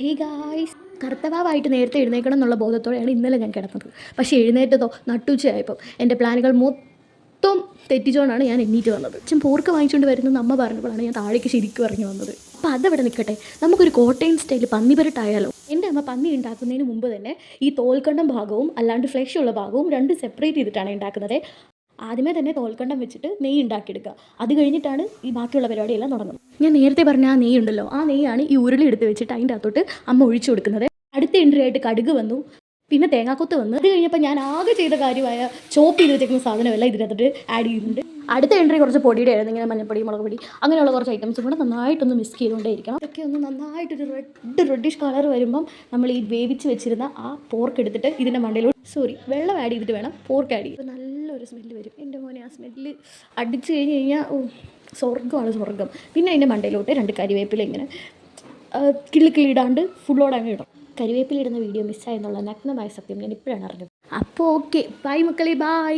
Hey guys കർത്തവായിട്ട് നേരത്തെ എഴുന്നേക്കണം എന്നുള്ള ബോധത്തോടെയാണ് ഇന്നലെ ഞാൻ കിടന്നത്. പക്ഷേ എഴുന്നേറ്റതോ നട്ടുച്ചയായപ്പോൾ എന്റെ പ്ലാനുകൾ മൊത്തം തെറ്റിച്ചോണ്ടാണ് ഞാൻ എണ്ണീറ്റ് വന്നത്. അച്ഛൻ പോർക്ക് വാങ്ങിച്ചുകൊണ്ട് വരുന്നത് അമ്മ പറഞ്ഞപ്പോഴാണ് ഞാൻ താഴേക്ക് ശരിക്കും ഇറങ്ങി വന്നത്. അപ്പോൾ അതവിടെ നിൽക്കട്ടെ നമുക്കൊരു കോട്ടയം സ്റ്റൈൽ പന്നിപരട്ടായാലോ എന്റെ അമ്മ പന്നി ഉണ്ടാക്കുന്നതിന് മുമ്പ് തന്നെ ഈ തോൽക്കണ്ടം ഭാഗവും അല്ലാണ്ട് ഫ്ലഷ് ഉള്ള ഭാഗവും രണ്ട് സെപ്പറേറ്റ് ചെയ്തിട്ടാണ് ഉണ്ടാക്കുന്നത്. ആദ്യമേ തന്നെ തോൽക്കണ്ടം വെച്ചിട്ട് നെയ്യ് ഉണ്ടാക്കിയെടുക്കുക. അത് കഴിഞ്ഞിട്ടാണ് ഈ ബാക്കിയുള്ള പരിപാടിയെല്ലാം തുടങ്ങുന്നത്. ഞാൻ നേരത്തെ പറഞ്ഞ ആ നെയ്യ് ഉണ്ടല്ലോ. ആ നെയ്യാണ് ഈ ഉരുളി എടുത്ത് വെച്ചിട്ട് അതിന്റെ അകത്തോട്ട് അമ്മ ഒഴിച്ചു കൊടുക്കുന്നത്. അടുത്ത എൻട്രി ആയിട്ട് കടുക് വന്നു. പിന്നെ തേങ്ങാക്കൊത്ത് വന്നു. അത് കഴിഞ്ഞപ്പോൾ ഞാൻ ആകെ ചെയ്ത കാര്യമായ ചോപ്പ് ചെയ്ത് വെച്ചേക്കുന്ന സാധനമെല്ലാം ഇതിനകത്തോട്ട് ആഡ് ചെയ്യുന്നുണ്ട്. അടുത്ത എൻട്രി കുറച്ച് പൊടിയുടെ ആയിരുന്നു. ഇങ്ങനെ മഞ്ഞപ്പൊടി മുളക് പൊടി അങ്ങനെയുള്ള കുറച്ച് ഐറ്റംസ് കൂടെ നന്നായിട്ടൊന്ന് മിക്സ് ചെയ്തുകൊണ്ടേയിരിക്കണം അതൊക്കെ ഒന്ന് നന്നായിട്ടൊരു റെഡ് റെഡിഷ് കളർ വരുമ്പം നമ്മൾ ഈ വേവിച്ച് വെച്ചിരുന്ന ആ പോർക്ക് എടുത്തിട്ട് ഇതിന്റെ മണ്ടയിലൂടെ സോറി വെള്ളം ആഡ് ചെയ്തിട്ട് വേണം പോർക്ക് ആഡ് ചെയ്യും നല്ലൊരു സ്മെല്ല് വരും. എന്റെ മോനെ ആ സ്മെല്ല് അടിച്ച് കഴിഞ്ഞ് കഴിഞ്ഞാൽ ഓ സ്വർഗമാണ് സ്വർഗം. പിന്നെ അതിന്റെ മണ്ടയിലോട്ട് രണ്ട് കരിവേപ്പില ഇങ്ങനെ ആ, കിള്ളി കിള്ളിടാണ്ട് ഫുള്ളോടെ അങ്ങ് ഇടും. കരിവേപ്പിലിടുന്ന വീഡിയോ മിസ്സായെന്നുള്ള നഗ്നമായ സത്യം ഞാൻ ഇപ്പോഴാണ് അറിഞ്ഞത്. അപ്പോൾ ഓക്കെ ബൈ മക്കളെ ബൈ